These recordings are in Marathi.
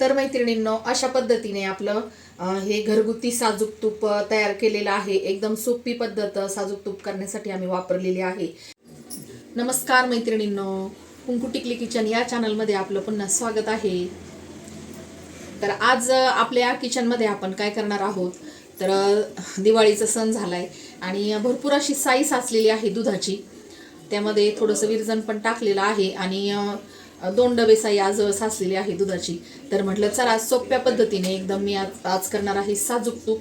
तर मैत्रिणींनो अशा पद्धतीने आपलं हे घरगुती साजूक तूप तयार केलेलं आहे. एकदम सोपी पद्धत साजूक तूप करण्यासाठी आम्ही वापरलेली आहे. नमस्कार मैत्रिणींनो. कुंकू टिकली किचन या चॅनलमध्ये आपलं पुन्हा स्वागत आहे. तर आज आपल्या किचनमध्ये आपण काय करणार आहोत? तर दिवाळीचा सण झालाय आणि भरपूर अशी साई साचलेली आहे दुधाची. त्यामध्ये थोडंसं विरजन पण टाकलेलं आहे आणि दोन डबे साई आज साचलेली आहे दुधाची. तर म्हटलं चला सोप्या पद्धतीने एकदम मी आज आज करणार आहे साजूक तूप.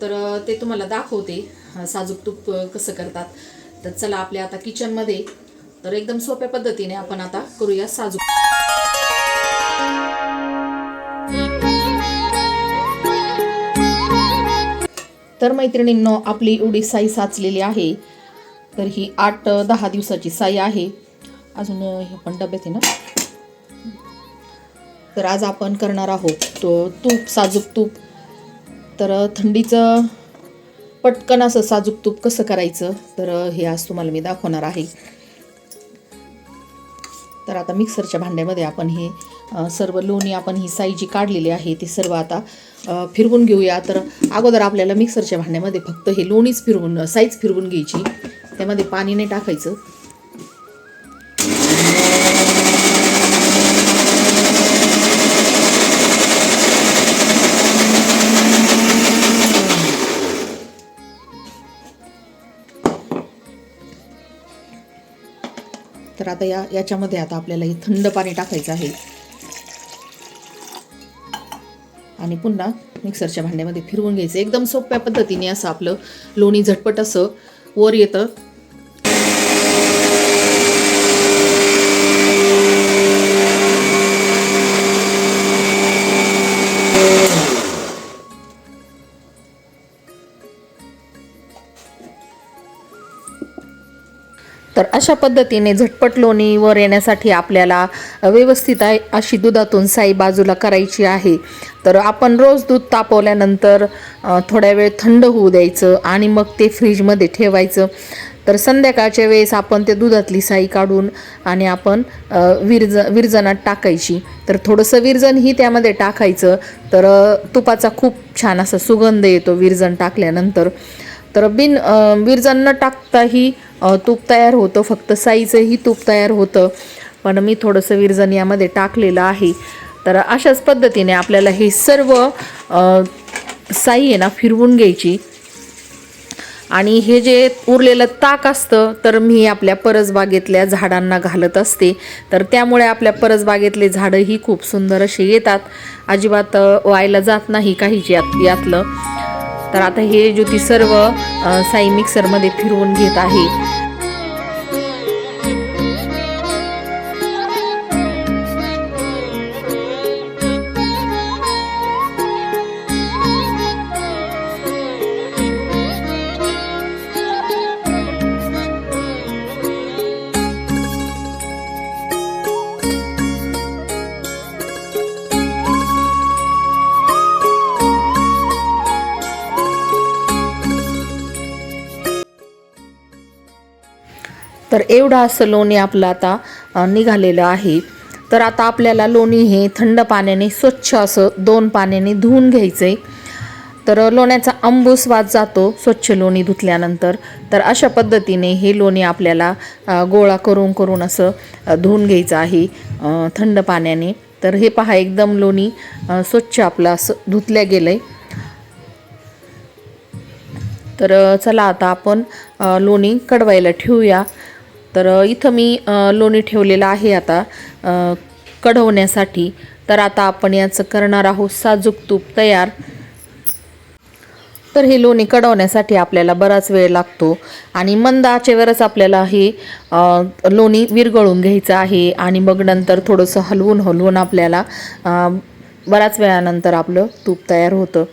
तर ते तुम्हाला दाखवते साजूक तूप कसं करतात. तर चला आपल्या आता किचनमध्ये. तर एकदम सोप्या पद्धतीने आपण आता करूया साजूक तर मैत्रिणींनो आपली एवढी साई साचलेली आहे. तर ही आठ दहा दिवसाची साई आहे. अजून हे पण डब्यात आहे ना. तर आज आपण करणार आहोत तो तूप साजूक तूप. तर थंडीचं पटकन असं साजूक तूप कसं करायचं? तर हे आज तुम्हाला मी दाखवणार आहे. तर आता मिक्सरच्या भांड्यामध्ये आपण हे सर्व लोणी आपण ही साई जी काढलेली आहे ती सर्व आता फिरवून घेऊया. तर अगोदर आपल्याला मिक्सरच्या भांड्यामध्ये फक्त हे लोणीच फिरवून साईज फिरवून घ्यायची. त्यामध्ये पाणी नाही टाकायचं. तर आता या याच्यामध्ये आता आपल्याला हे थंड पाणी टाकायचं आहे. आणि पुन्हा मिक्सरच्या भांड्यामध्ये फिरवून घ्यायचं. एकदम सोप्या पद्धतीने असं आपलं लोणी झटपट असं वर येतं. तर अशा पद्धतीने झटपट लोणीवर येण्यासाठी आपल्याला व्यवस्थित आहे अशी दुधातून साई बाजूला करायची आहे. तर आपण रोज दूध तापवल्यानंतर थोड्या वेळ थंड होऊ द्यायचं आणि मग ते फ्रीजमध्ये ठेवायचं. तर संध्याकाळच्या वेळेस आपण ते दुधातली साई काढून आणि आपण विरज विरजनात टाकायची. तर थोडंसं विरजणही त्यामध्ये टाकायचं. तर तुपाचा खूप छान असा सुगंध येतो विरजण टाकल्यानंतर. तर बिन विरजांना न टाकताही तूप तयार होतं फक्त साईचंही तूप तयार होतं. पण मी थोडंसं विरजन यामध्ये टाकलेलं आहे. तर अशाच पद्धतीने आपल्याला हे सर्व साई आहे ना फिरवून घ्यायची. आणि हे जे उरलेलं ताक असतं तर मी आपल्या परसबागेतल्या झाडांना घालत असते. तर त्यामुळे आपल्या परसबागेतले झाडंही खूप सुंदर असे येतात. अजिबात व्हायला जात नाही काहीच यात यातलं. तर आता हे ज्योती सर्व साई मिक्सरमध्ये फिरवून घेत आहे. तर एवढं असं लोणी आपलं आता निघालेलं आहे. तर आता आपल्याला लोणी हे थंड पाण्याने स्वच्छ असं दोन पाण्याने धुवून घ्यायचं आहे तर लोण्याचा आंबूस वास जातो स्वच्छ लोणी धुतल्यानंतर. तर अशा पद्धतीने हे लोणी आपल्याला गोळा करून करून असं धुवून घ्यायचं आहे थंड पाण्याने. तर हे पहा एकदम लोणी स्वच्छ आपलं असं धुतल्या गेलं आहे तर चला आता आपण लोणी कडवायला ठेवूया. तर इथं मी लोणी ठेवलेलं आहे आता कढवण्यासाठी तर आता आपण याचं करणार आहोत साजूक तूप तयार. तर हे लोणी कढवण्यासाठी आपल्याला बराच वेळ लागतो. आणि मंद आचेवरच आपल्याला हे लोणी विरघळून घ्यायचं आहे. आणि मग नंतर थोडंसं हलवून हलवून आपल्याला बराच वेळानंतर आपलं तूप तयार होतं.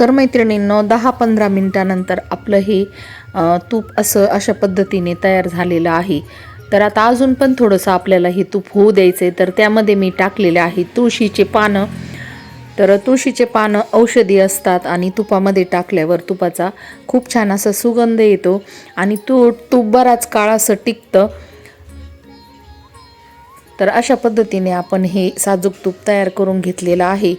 तर मैत्रिणींनो दहा पंधरा मिनटानंतर आपलं हे तूप असं अशा पद्धतीने तयार झालेलं आहे. तर आता अजून पण थोडंसं आपल्याला हे तूप होऊ द्यायचं आहे तर त्यामध्ये मी टाकलेले आहे तुळशीचे पानं. तर तुळशीचे पानं औषधी असतात आणि तुपामध्ये टाकल्यावर तुपाचा खूप छान असा सुगंध येतो. आणि तू तूप बराच काळ असं टिकतं. तर अशा पद्धतीने आपण हे साजूक तूप तयार करून घेतलेलं आहे.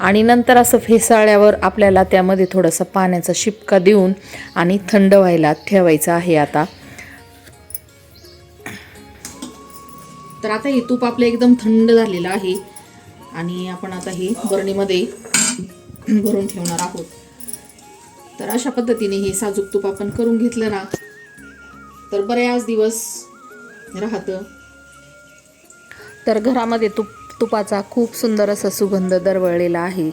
आणि नंतर असं फेसाळ्यावर आपल्याला त्यामध्ये थोडासा पाण्याचा शिपका देऊन आणि थंड व्हायला ठेवायचं आहे आता. तर आता हे तूप आपलं एकदम थंड झालेलं आहे. आणि आपण आता हे बरणीमध्ये भरून ठेवणार आहोत. तर अशा पद्धतीने हे साजूक तूप आपण करून घेतलं ना तर बऱ्याच दिवस राहतं. तर घरामध्ये तुप तुपाचा खूप सुंदर असा सुगंध दरवळलेला आहे.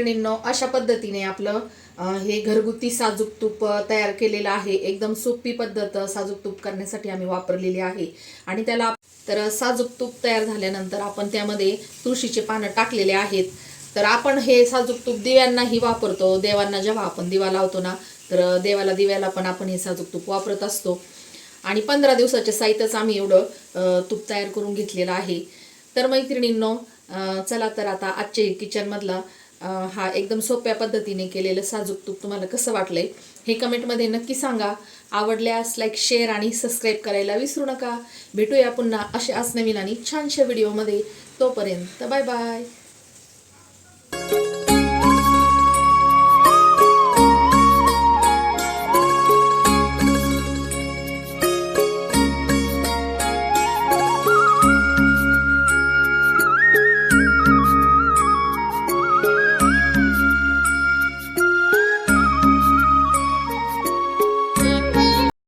मैत्रिणींनो अशा पद्धतीने आपलं हे घरगुती साजूक तूप तयार केलेलं आहे. एकदम सोपी पद्धत साजूक तूप करण्यासाठी आम्ही वापरलेली आहे. आणि त्याला तर साजूक तूप तयार झाल्यानंतर आपण त्यामध्ये तुळशीचे पानं टाकलेले आहेत. तर आपण हे साजूक तूप दिव्यांनाही वापरतो. देवांना जेव्हा आपण दिवा लावतो ना तर देवाला दिव्याला पण आपण हे साजूक तूप वापरत असतो. आणि पंधरा दिवसाच्या साहित्यच आम्ही एवढं तूप तयार करून घेतलेलं आहे. तर मैत्रिणींनो चला तर आता आजचे किचनमधला हा एकदम सोप्या पद्धतीने केलेलं साजूक तूप तुम्हाला कसं वाटलंय हे कमेंटमध्ये नक्की सांगा. आवडल्यास लाईक शेअर आणि सबस्क्राईब करायला विसरू नका. भेटूया पुन्हा अशाच नवीन आणि छानशा व्हिडिओमध्ये तोपर्यंत बाय बाय